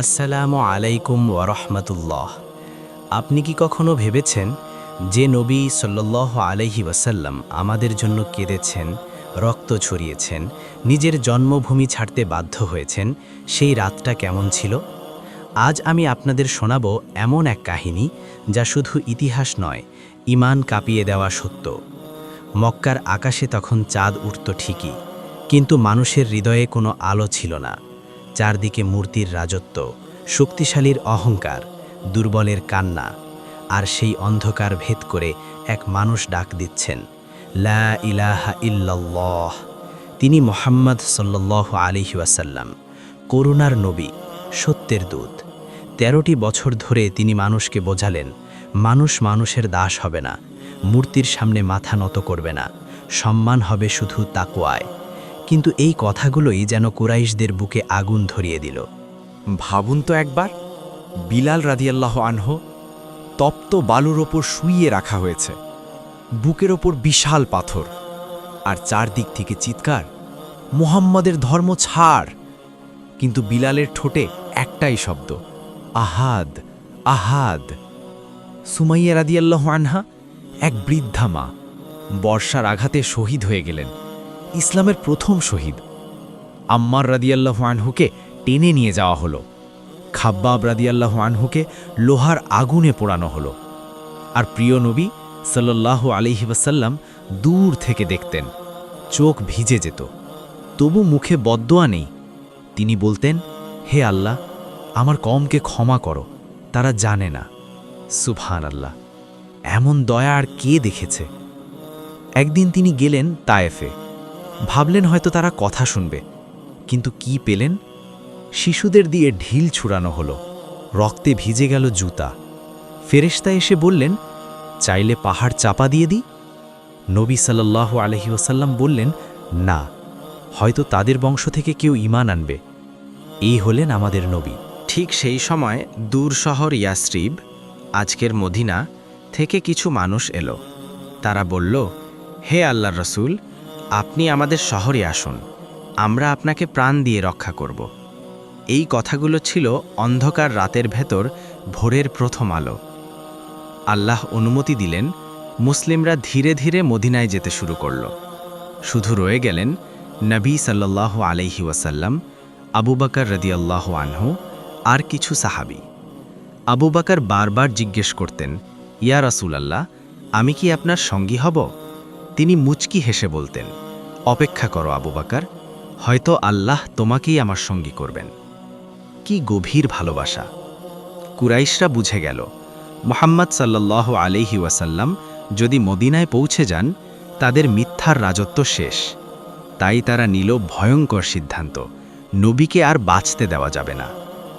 আসসালামু আলাইকুম ওরহমতুল্লাহ আপনি কি কখনো ভেবেছেন যে নবী সাল্লাহ আলাইহি ওয়াসাল্লাম আমাদের জন্য কেঁদেছেন, রক্ত ছড়িয়েছেন, নিজের জন্মভূমি ছাড়তে বাধ্য হয়েছেন, সেই রাতটা কেমন ছিল? আজ আমি আপনাদের শোনাব এমন এক কাহিনী যা শুধু ইতিহাস নয় ইমান কাঁপিয়ে দেওয়া সত্য। মক্কার আকাশে তখন চাঁদ উঠত ঠিকই, কিন্তু মানুষের হৃদয়ে কোনো আলো ছিল না। চারদিকে মূর্তির রাজত্ব, শক্তিশালীর অহংকার, দুর্বলের কান্না, আর সেই অন্ধকার ভেদ করে এক মানুষ ডাক দিচ্ছেন, লা ইলাহা ইল্লাল্লাহ। তিনি মোহাম্মদ সাল্লাহ আলিহি ওয়াসাল্লাম, করুণার নবী, সত্যের দূত। তেরোটি বছর ধরে তিনি মানুষকে বোঝালেন, মানুষ মানুষের দাস হবে না, মূর্তির সামনে মাথা নত করবে না, সম্মান হবে শুধু তাকোয়ায়। কিন্তু এই কথাগুলোই যেন কুরাইশদের বুকে আগুন ধরিয়ে দিল। ভাবুন তো একবার, বিলাল রাদিয়াল্লাহ আনহ তপ্ত বালুর ওপর শুইয়ে রাখা হয়েছে। বুকের ওপর বিশাল পাথর, আর চারদিক থেকে চিৎকার, মোহাম্মদের ধর্ম ছাড়। কিন্তু বিলালের ঠোঁটে একটাই শব্দ, আহাদ আহাদ। সুমাইয়া রাদিয়াল্লাহ আনহা এক বৃদ্ধা মা, বর্ষার আঘাতে শহীদ হয়ে গেলেন। ইসলামের প্রথম শহীদ। আম্মার রাদিয়াল্লাহ আনহুকে টেনে নিয়ে যাওয়া হলো। খাব্বাব রাদিয়াল্লাহ আনহুকে লোহার আগুনে পোড়ানো হলো। আর প্রিয় নবী সাল্লাহ আলিহি ওয়াসাল্লাম দূর থেকে দেখতেন। চোখ ভিজে যেত। তবু মুখে বদোয়া নেই। তিনি বলতেন, হে আল্লাহ, আমার কমকে ক্ষমা করো। তারা জানে না। সুবহান আল্লাহ এমন দয়া আর কে দেখেছে? একদিন তিনি গেলেন তায়েফে। ভাবলেন হয়তো তারা কথা শুনবে। কিন্তু কি পেলেন? শিশুদের দিয়ে ঢিল ছুড়ানো হলো। রক্তে ভিজে গেল জুতা। ফেরেশতা এসে বললেন, চাইলে পাহাড় চাপা দিয়ে দিই? নবী সাল্লাহ আলহি ওসাল্লাম বললেন, না, হয়তো তাদের বংশ থেকে কেউ ইমান আনবে। এই হলেন আমাদের নবী। ঠিক সেই সময় দূর শহর ইয়াসরিব, আজকের মদিনা, থেকে কিছু মানুষ এলো। তারা বলল, হে আল্লাহ রসুল আপনি আমাদের শহরে আসুন। আমরা আপনাকে প্রাণ দিয়ে রক্ষা করব। এই কথাগুলো ছিল অন্ধকার রাতের ভেতর ভোরের প্রথম আলো। আল্লাহ অনুমতি দিলেন, মুসলিমরা ধীরে ধীরে মদিনায় যেতে শুরু করল। শুধু রয়ে গেলেন নবী সাল্লাল্লাহু আলাইহি ওয়াসাল্লাম, আবু বাকর রদিয়াল্লাহ আনহু আর কিছু সাহাবি। আবু বাকর বারবার জিজ্ঞেস করতেন, ইয়া রাসূলাল্লাহ, আমি কি আপনার সঙ্গী হব? তিনি মুচকি হেসে বলতেন অপেক্ষা করো, আবু বাকার। হয়তো আল্লাহ তোমাকেই আমার সঙ্গী করবেন। কি গভীর ভালোবাসা। কুরাইশরা বুঝে গেল, মোহাম্মদ সাল্লাহ আলিহি ওয়াসাল্লাম যদি মদিনায় পৌঁছে যান, তাদের মিথ্যার রাজত্ব শেষ। তাই তারা নিল ভয়ঙ্কর সিদ্ধান্ত, নবীকে আর বাঁচতে দেওয়া যাবে না।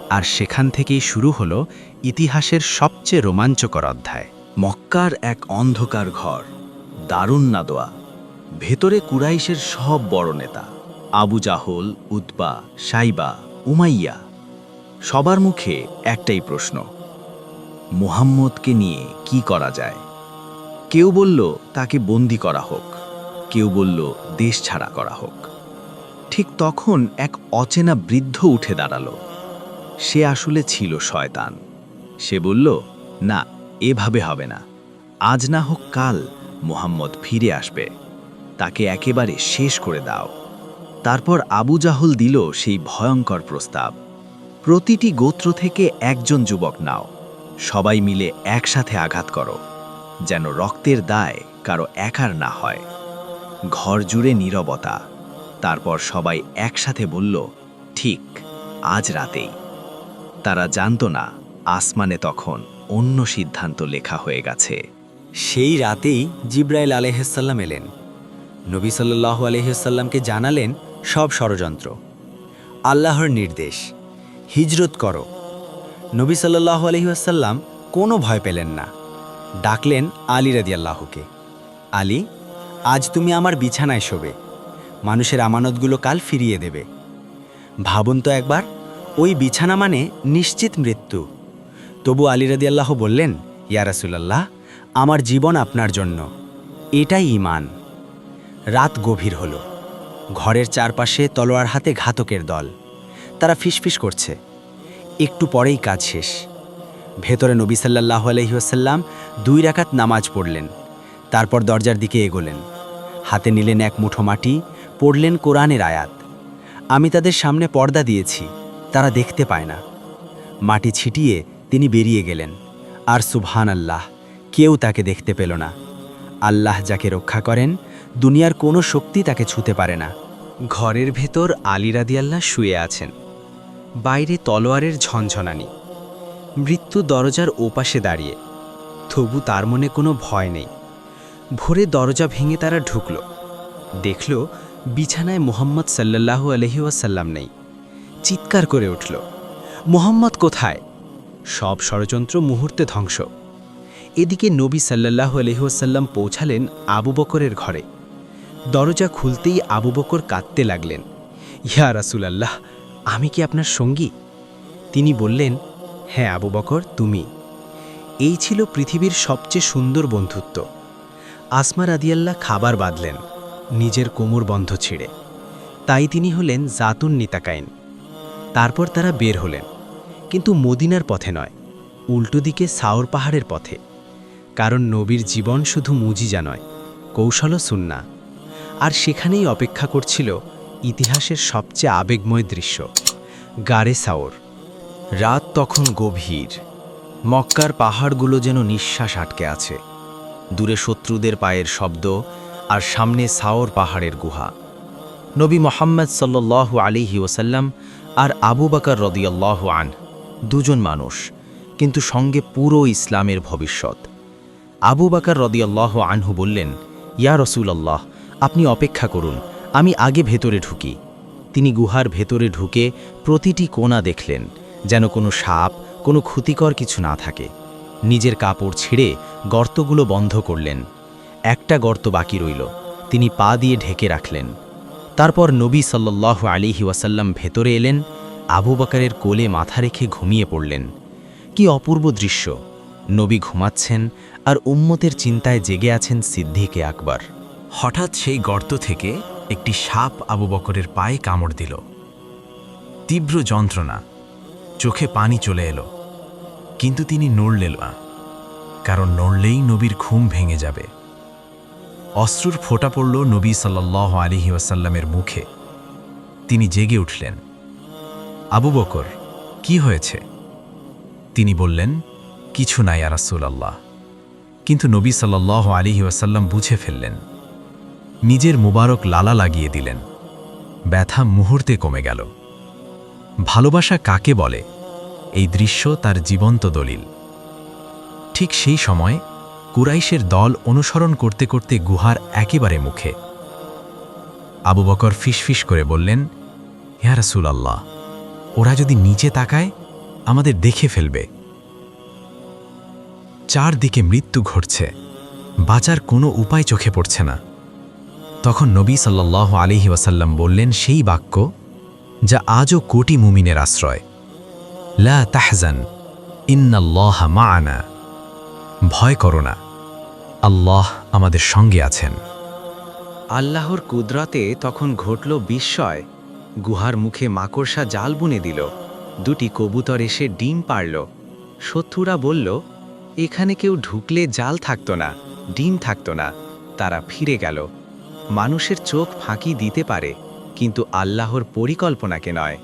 আর সেখান থেকেই শুরু হল ইতিহাসের সবচেয়ে রোমাঞ্চকর অধ্যায়। মক্কার এক অন্ধকার ঘর, দারুণ নাদোয়া। ভেতরে কুরাইশের সব বড় নেতা, Abu Jahl, Utba, Shaiba, Umayya, সবার মুখে একটাই প্রশ্ন, মুহাম্মদকে নিয়ে কি করা যায়? কেউ বলল, তাকে বন্দি করা হোক। কেউ বলল, দেশ ছাড়া করা হোক। ঠিক তখন এক অচেনা বৃদ্ধ উঠে দাঁড়াল। সে আসলে ছিল শয়তান। সে বলল, না, এভাবে হবে না। আজ না হোক কাল মোহাম্মদ ফিরে আসবে। তাকে একেবারে শেষ করে দাও। তারপর আবু জাহল দিল সেই ভয়ঙ্কর প্রস্তাব, প্রতিটি গোত্র থেকে একজন যুবক নাও, সবাই মিলে একসাথে আঘাত করো, যেন রক্তের দায় কারও একার না হয়। ঘর জুড়ে নীরবতা। তারপর সবাই একসাথে বলল, ঠিক, আজ রাতেই। তারা জানত না, আসমানে তখন অন্য সিদ্ধান্ত লেখা হয়ে গেছে। সেই রাতেই জিব্রাইল আলহাল্লাম এলেন। নবী সাল্লাহ আলহাল্লামকে জানালেন, সব ষড়যন্ত্র। আল্লাহর নির্দেশ, হিজরত করো। নবী সাল্লাহ আলহিহাসাল্লাম কোনো ভয় পেলেন না। ডাকলেন আলী রাদিয়াল্লাহকে, আলী, আজ তুমি আমার বিছানায় শোবে। মানুষের আমানতগুলো কাল ফিরিয়ে দেবে। ভাবুন তো একবার, ওই বিছানা মানে নিশ্চিত মৃত্যু। তবু আলী রাদিয়াল্লাহ বললেন, ইয়া রাসূলুল্লাহ, আমার জীবন আপনার জন্য। এটাই ইমান রাত গভীর হলো। ঘরের চারপাশে তলোয়ার হাতে ঘাতকের দল। তারা ফিসফিস করছে। একটু পরেই কাজ শেষ। ভেতরে নবী সাল্লাহ আলহিহাসাল্লাম দুই রাকাত নামাজ পড়লেন। তারপর দরজার দিকে এগোলেন। হাতে নিলেন এক মুঠো মাটি, পড়লেন কোরআনের আয়াত। আমি তাদের সামনে পর্দা দিয়েছি, তারা দেখতে পায় না। মাটি ছিটিয়ে তিনি বেরিয়ে গেলেন। আর সুবহান আল্লাহ কেউ তাকে দেখতে পেল না। আল্লাহ যাকে রক্ষা করেন দুনিয়ার কোনো শক্তি তাকে ছুতে পারে না। ঘরের ভেতর আলী রাদিয়াল্লাহ শুয়ে আছেন। বাইরে তলোয়ারের ঝনঝনানি। মৃত্যু দরজার ওপাশে দাঁড়িয়ে। তবু তার মনে কোনো ভয় নেই। ভোরে দরজা ভেঙে তারা ঢুকল। দেখল বিছানায় মোহাম্মদ সাল্লাল্লাহু আলহি ওয়াসাল্লাম নেই। চিৎকার করে উঠল, মোহাম্মদ কোথায়? সব ষড়যন্ত্র মুহূর্তে ধ্বংস। এদিকে নবী সাল্লাল্লাহু আলহি ওয়াসাল্লাম পৌঁছালেন আবু বকরের ঘরে। দরজা খুলতেই আবু বকর কাঁদতে লাগলেন। ইয়া রাসুলাল্লাহ, আমি কি আপনার সঙ্গী? তিনি বললেন হ্যাঁ আবু বকর, তুমি। এই ছিল পৃথিবীর সবচেয়ে সুন্দর বন্ধুত্ব। আসমা রাদিয়াল্লাহ খাবার বাঁধলেন, নিজের কোমর বন্ধ ছিঁড়ে। তাই তিনি হলেন জাতুন নিতাকাইন। তারপর তারা বের হলেন। কিন্তু মদিনার পথে নয়, উল্টো দিকে সাওর পাহাড়ের পথে। কারণ নবীর জীবন শুধু মুজিজা নয়, কৌশলও সুন্না আর সেখানেই অপেক্ষা করছিল ইতিহাসের সবচেয়ে আবেগময় দৃশ্য, গারে সাওর। রাত তখন গভীর। মক্কার পাহাড়গুলো যেন নিঃশ্বাস আটকে আছে। দূরে শত্রুদের পায়ের শব্দ আর সামনে সাওর পাহাড়ের গুহা। নবী মোহাম্মদ সাল্লু আলিহি ওসাল্লাম আর আবু বাকার রদিয়াল্লাহ আন, দুজন মানুষ, কিন্তু সঙ্গে পুরো ইসলামের ভবিষ্যৎ। আবু বাকার রদিয়াল্লাহ আনহু বললেন, ইয়া রসুলাল্লাহ আপনি অপেক্ষা করুন, আমি আগে ভেতরে ঢুকি। তিনি গুহার ভেতরে ঢুকে প্রতিটি কোণা দেখলেন, যেন কোনো সাপ, কোনো ক্ষতিকর কিছু না থাকে। নিজের কাপড় ছিঁড়ে গর্তগুলো বন্ধ করলেন। একটা গর্ত বাকি রইল, তিনি পা দিয়ে ঢেকে রাখলেন। তারপর নবী সাল্লাহ আলিহি ওয়াসাল্লাম ভেতরে এলেন, আবু বকারের কোলে মাথা রেখে ঘুমিয়ে পড়লেন। কি অপূর্ব দৃশ্য! নবী ঘুমাচ্ছেন আর উম্মতের চিন্তায় জেগে আছেন সিদ্দিকে আকবর। হঠাৎ সেই গর্ত থেকে একটি সাপ আবু বকরের পায়ে কামড় দিল। তীব্র যন্ত্রণা। চোখে পানি চলে এলো। কিন্তু তিনি নড়লেন না। কারণ নড়লেই নবীর ঘুম ভেঙে যাবে। অশ্রুর ফোঁটা পড়ল নবী সাল্লাহ আলিহি ওয়াসাল্লামের মুখে। তিনি জেগে উঠলেন। আবু বকর, কি হয়েছে? তিনি বললেন, কিছু নাই আরাসুল আল্লাহ কিন্তু নবী সাল্লাহ আলিহি ওয়াসাল্লাম বুঝে ফেললেন। নিজের মুবারক লালা লাগিয়ে দিলেন। ব্যথা মুহূর্তে কমে গেল। ভালোবাসা কাকে বলে? এই দৃশ্য তার জীবন্ত দলিল। ঠিক সেই সময় কুরাইশের দল অনুসরণ করতে করতে গুহার একেবারে মুখে। আবু বকর ফিসফিস করে বললেন, ইয়া রাসূল আল্লাহ ওরা যদি নিচে তাকায়, আমাদের দেখে ফেলবে। চারদিকে মৃত্যু ঘটছে, বাঁচার কোনো উপায় চোখে পড়ছে না। তখন নবী সাল্লাহ আলিহি ওয়াসাল্লাম বললেন, সেই বাক্য যা আজও কোটি মুমিনের আশ্রয়। লা তাহজান, ইন্নাল্লাহ মাআনা ভয় করো না, আল্লাহ আমাদের সঙ্গে আছেন। আল্লাহর কুদরতে তখন ঘটল বিস্ময়। গুহার মুখে মাকড়সা জাল বুনে দিল, দুটি কবুতর এসে ডিম পারল শত্রুরা বলল, এখানে কেউ ঢুকলে জাল থাকতো না, ডিম থাকতো না, তারা ফিরে গেল। মানুষের চোখ ফাঁকি দিতে পারে, কিন্তু আল্লাহর পরিকল্পনাকে নয়।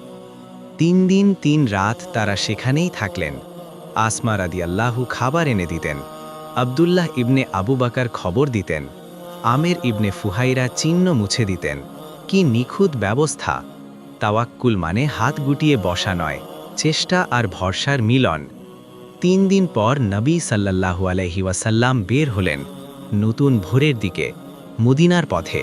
তিন দিন তিন রাত তারা সেখানেই থাকলেন। আসমা রাদি আল্লাহু খাবার এনে দিতেন। আবদুল্লাহ ইবনে আবু বাকার খবর দিতেন। আমের ইবনে ফুহাইরা চিহ্ন মুছে দিতেন। কি নিখুঁত ব্যবস্থা। তাওয়াক্কুল মানে হাত গুটিয়ে বসা নয়, চেষ্টা আর ভরসার মিলন। তিন দিন পর নবী সাল্লাল্লাহু আলহি বের হলেন, নতুন ভোরের দিকে। মদিনার পথে।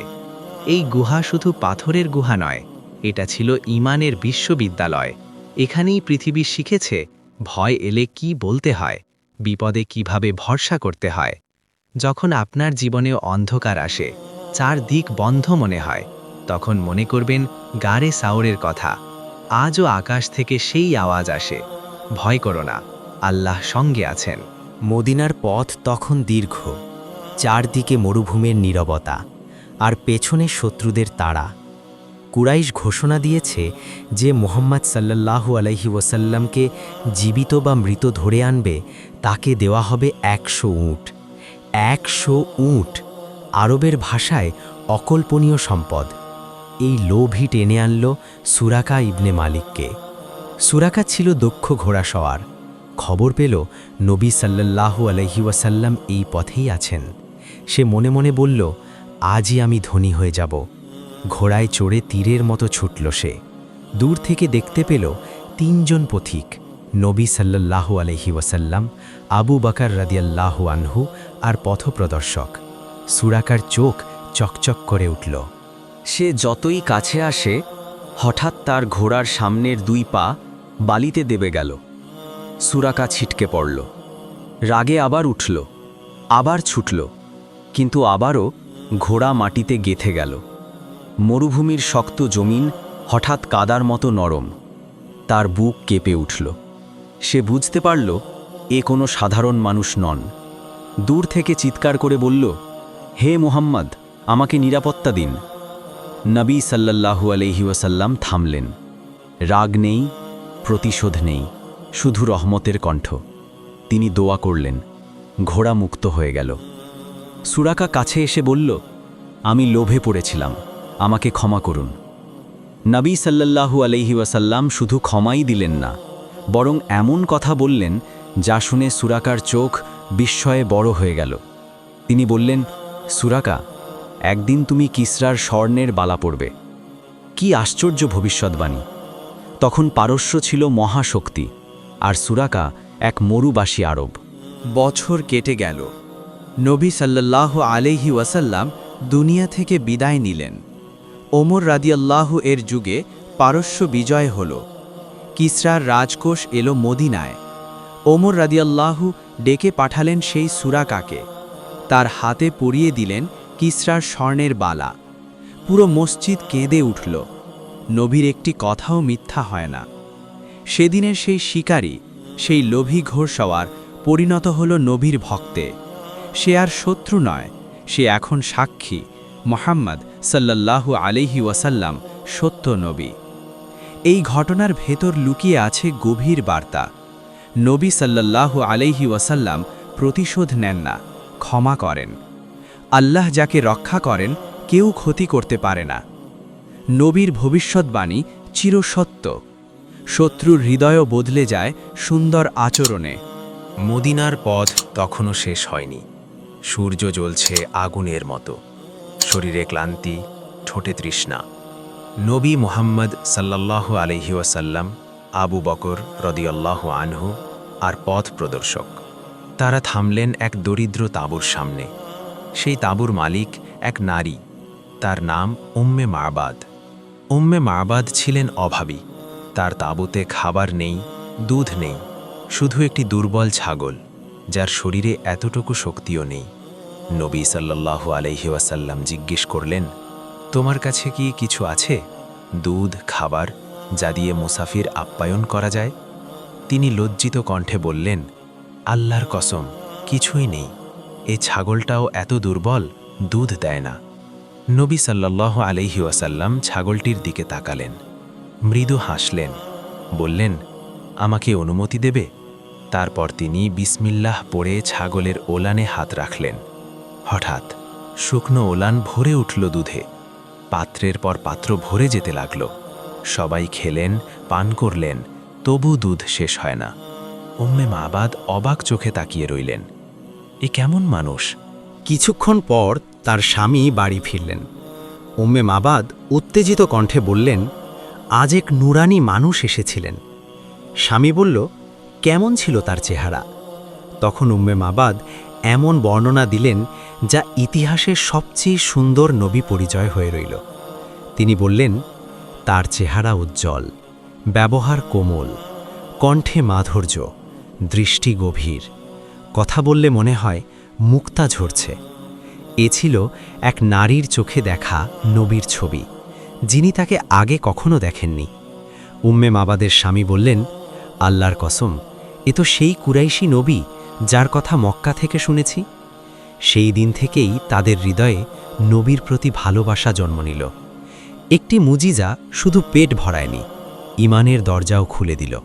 এই গুহা শুধু পাথরের গুহা নয়, এটা ছিল ইমানের বিশ্ববিদ্যালয়। এখানেই পৃথিবী শিখেছে, ভয় এলে কি বলতে হয়, বিপদে কীভাবে ভরসা করতে হয়। যখন আপনার জীবনে অন্ধকার আসে চার দিক বন্ধ মনে হয়, তখন মনে করবেন গারে সাওরের কথা। আজও আকাশ থেকে সেই আওয়াজ আসে, ভয় করো না, আল্লাহ সঙ্গে আছেন। মদিনার পথ তখন দীর্ঘ। চারদিকে মরুভূমির নীরবতা আর পেছনে শত্রুদের তাড়া। কুরাইশ ঘোষণা দিয়েছে যে মোহাম্মদ সাল্লাল্লাহু আলাইহি ওয়াসাল্লামকে জীবিত বা মৃত ধরে আনবে, তাকে দেওয়া হবে একশো উট। একশো উট আরবের ভাষায় অকল্পনীয় সম্পদ। এই লোভই টেনে আনল সুরাকা ইবনে মালিককে। সুরাকা ছিল দক্ষ ঘোড়া সওয়ার। খবর পেল নবী সাল্লাল্লাহু আলহি ওয়াসাল্লাম এই পথেই আছেন। সে মনে মনে বলল, আজই আমি ধনী হয়ে যাব। ঘোড়ায় চড়ে তীরের মতো ছুটল সে। দূর থেকে দেখতে পেল তিনজন পথিক, নবী সাল্লাল্লাহু আলহি ওয়াসাল্লাম, আবু বাকার রাদিয়াল্লাহু আনহু আর পথপ্রদর্শক। সুরাকার চোখ চকচক করে উঠল। সে যতই কাছে আসে, হঠাৎ তার ঘোড়ার সামনের দুই পা বালিতে দেবে গেল। সুরাকা ছিটকে পড়ল। রাগে আবার উঠল, আবার ছুটল। কিন্তু আবারও ঘোড়া মাটিতে গেথে গেল। মরুভূমির শক্ত জমিন হঠাৎ কাদার মতো নরম। তার বুক কেঁপে উঠল। সে বুঝতে পারল, এ কোনো সাধারণ মানুষ নন। দূর থেকে চিৎকার করে বলল, হে মোহাম্মদ, আমাকে নিরাপত্তা দিন। নবী সাল্লাল্লাহু আলহি ওয়াসাল্লাম থামলেন। রাগ নেই, প্রতিশোধ নেই, শুধু রহমতের কণ্ঠ। তিনি দোয়া করলেন, ঘোড়া মুক্ত হয়ে গেল। সুরাকা কাছে এসে বলল, আমি লোভে পড়েছিলাম, আমাকে ক্ষমা করুন। নবী সাল্লাল্লাহু আলহি ওয়াসাল্লাম শুধু ক্ষমাই দিলেন না, বরং এমন কথা বললেন, যা শুনে সুরাকার চোখ বিস্ময়ে বড় হয়ে গেল। তিনি বললেন, সুরাকা, একদিন তুমি কিসরার স্বর্ণের বালা পড়বে। কি আশ্চর্য ভবিষ্যৎবাণী। তখন পারস্য ছিল মহাশক্তি, আর সুরাকা এক মরুবাসী আরব। বছর কেটে গেল। নবী সাল্লাল্লাহ আলাইহি ওয়াসাল্লাম দুনিয়া থেকে বিদায় নিলেন। ওমর রাদিয়াল্লাহু এর যুগে পারস্য বিজয় হল। কিসরার রাজকোষ এলো মদিনায়। ওমর রাদিয়াল্লাহু ডেকে পাঠালেন সেই সুরাকাকে তার হাতে পরিয়ে দিলেন কিসরার স্বর্ণের বালা। পুরো মসজিদ কেঁদে উঠল। নবীর একটি কথাও মিথ্যা হয় না। সেদিনের সেই শিকারী, সেই লোভী ঘোড়সওয়ার পরিণত হল নবীর ভক্তে। সে আর শত্রু নয়, সে এখন সাক্ষী, মোহাম্মদ সাল্লাল্লাহু আলাইহি ওয়াসাল্লাম, সত্য নবী। এই ঘটনার ভেতর লুকিয়ে আছে গভীর বার্তা। নবী সাল্লাল্লাহু আলাইহি ওয়াসাল্লাম প্রতিশোধ নেন না, ক্ষমা করেন। আল্লাহ যাকে রক্ষা করেন, কেউ ক্ষতি করতে পারে না। নবীর ভবিষ্যৎবাণী চিরসত্য। শত্রুর হৃদয়ও বদলে যায় সুন্দর আচরণে। মদিনার পথ তখনও শেষ হয়নি। সূর্য জ্বলছে আগুনের মতো। শরীরে ক্লান্তি, ঠোঁটে তৃষ্ণা। নবী মুহাম্মদ সাল্লাল্লাহু আলহি ওয়াসাল্লাম, আবু বকর রদিয়াল্লাহ আনহু আর পথ প্রদর্শক। তারা থামলেন এক দরিদ্র তাঁবুর সামনে। সেই তাঁবুর মালিক এক নারী। তার নাম উম্মে মাবাদ। উম্মে মাবাদ ছিলেন অভাবী। তার তাঁবুতে খাবার নেই, দুধ নেই, শুধু একটি দুর্বল ছাগল, যার শরীরে এতটুকু শক্তিও নেই। নবী সাল্লাল্লাহু আলাইহি ওয়াসাল্লাম জিজ্ঞেস করলেন, তোমার কাছে কি কিছু আছে? দুধ, খাবার যা দিয়ে মুসাফির আপ্যায়ন করা যায়? তিনি লজ্জিত কণ্ঠে বললেন, আল্লাহর কসম, কিছুই নেই। এ ছাগলটাও এত দুর্বল, দুধ দেয় না। নবী সাল্লাল্লাহু আলাইহি ওয়াসাল্লাম ছাগলটির দিকে তাকালেন। মৃদু হাসলেন, বললেন, আমাকে অনুমতি দেবে? তারপর তিনি বিসমিল্লাহ পড়ে ছাগলের ওলানে হাত রাখলেন। হঠাৎ শুকনো ওলান ভরে উঠল দুধে। পাত্রের পর পাত্র ভরে যেতে লাগল। সবাই খেলেন, পান করলেন, তবু দুধ শেষ হয় না। উম্মে মাবাদ অবাক চোখে তাকিয়ে রইলেন। এ কেমন মানুষ? কিছুক্ষণ পর তার স্বামী বাড়ি ফিরলেন। উম্মে মাবাদ উত্তেজিত কণ্ঠে বললেন, আজ এক নুরানি মানুষ এসেছিলেন। স্বামী বলল, কেমন ছিল তার চেহারা? তখন উম্মে মাবাদ এমন বর্ণনা দিলেন যা ইতিহাসের সবচেয়ে সুন্দর নবী পরিচয় হয়ে রইল। তিনি বললেন, তার চেহারা উজ্জ্বল, ব্যবহার কোমল, কণ্ঠে মাধুর্য, দৃষ্টি গভীর। কথা বললে মনে হয় মুক্তা ঝরছে। এ ছিল এক নারীর চোখে দেখা নবীর ছবি, যিনি তাকে আগে কখনো দেখেননি। উম্মে মাবাদের স্বামী বললেন, আল্লাহর কসম, এ তো সেই কুরাইশি নবী যার কথা মক্কা থেকে শুনেছি, সেই দিন থেকেই তাদের হৃদয়ে নবীর প্রতি ভালোবাসা জন্ম নিল। একটি মুজিজা শুধু পেট ভরায়নি, ইমানের দরজাও খুলে দিল।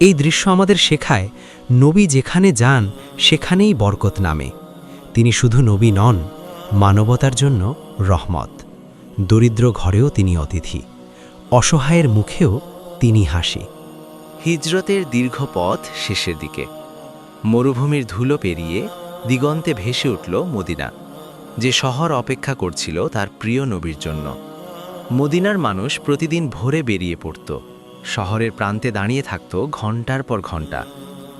এই দৃশ্য আমাদের শেখায়, নবী যেখানে যান, সেখানেই বরকত নামে। তিনি শুধু নবী নন, মানবতার জন্য রহমত। দরিদ্র ঘরেও তিনি অতিথি, অসহায়ের মুখেও তিনি হাসি। হিজরতের দীর্ঘ পথ শেষের দিকে। মরুভূমির ধুলো পেরিয়ে দিগন্তে ভেসে উঠল মদিনা, যে শহর অপেক্ষা করছিল তার প্রিয় নবীর জন্য। মদিনার মানুষ প্রতিদিন ভোরে বেরিয়ে পড়ত, শহরের প্রান্তে দাঁড়িয়ে থাকত ঘণ্টার পর ঘণ্টা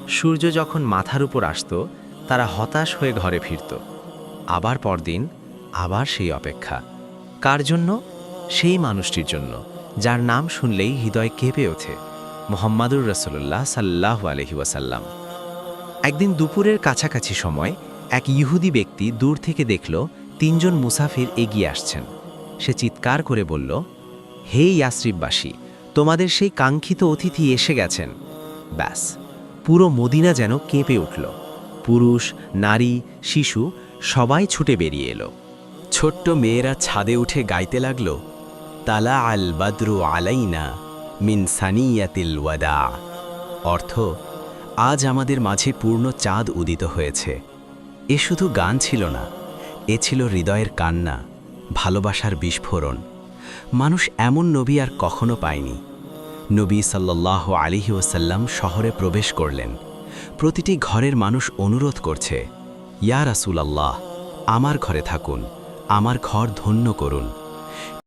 সূর্য যখন মাথার উপর আসত, তারা হতাশ হয়ে ঘরে ফিরত। আবার পরদিন আবার সেই অপেক্ষা। কার জন্য? সেই মানুষটির জন্য, যার নাম শুনলেই হৃদয় কেঁপে ওঠে, মোহাম্মদুর রসুল্লাহ সাল্লাহ আলহি ওয়াসাল্লাম। একদিন দুপুরের কাছাকাছি সময় এক ইহুদি ব্যক্তি দূর থেকে দেখল তিনজন মুসাফির এগিয়ে আসছেন। সে চিৎকার করে বলল, হে ইয়াসরিববাসী, তোমাদের সেই কাঙ্ক্ষিত অতিথি এসে গেছেন। ব্যাস, পুরো মদিনা যেন কেঁপে উঠল। পুরুষ, নারী, শিশু, সবাই ছুটে বেরিয়ে এলো। ছোট্ট মেয়েরা ছাদে উঠে গাইতে লাগল, তালা আল বাদরু আলাইনা মিন সানিয়াতিল ওয়াদা। অর্থ আজ আমাদের মাঝে পূর্ণ চাঁদ উদিত হয়েছে। এ শুধু গান ছিল না, এ ছিল হৃদয়ের কান্না, ভালোবাসার বিস্ফোরণ। মানুষ এমন নবী আর কখনো পায়নি। নবী সাল্লাহ আলিহি ওসাল্লাম শহরে প্রবেশ করলেন। প্রতিটি ঘরের মানুষ অনুরোধ করছে, ইয়া রাসূল আল্লাহ আমার ঘরে থাকুন, আমার ঘর ধন্য করুন।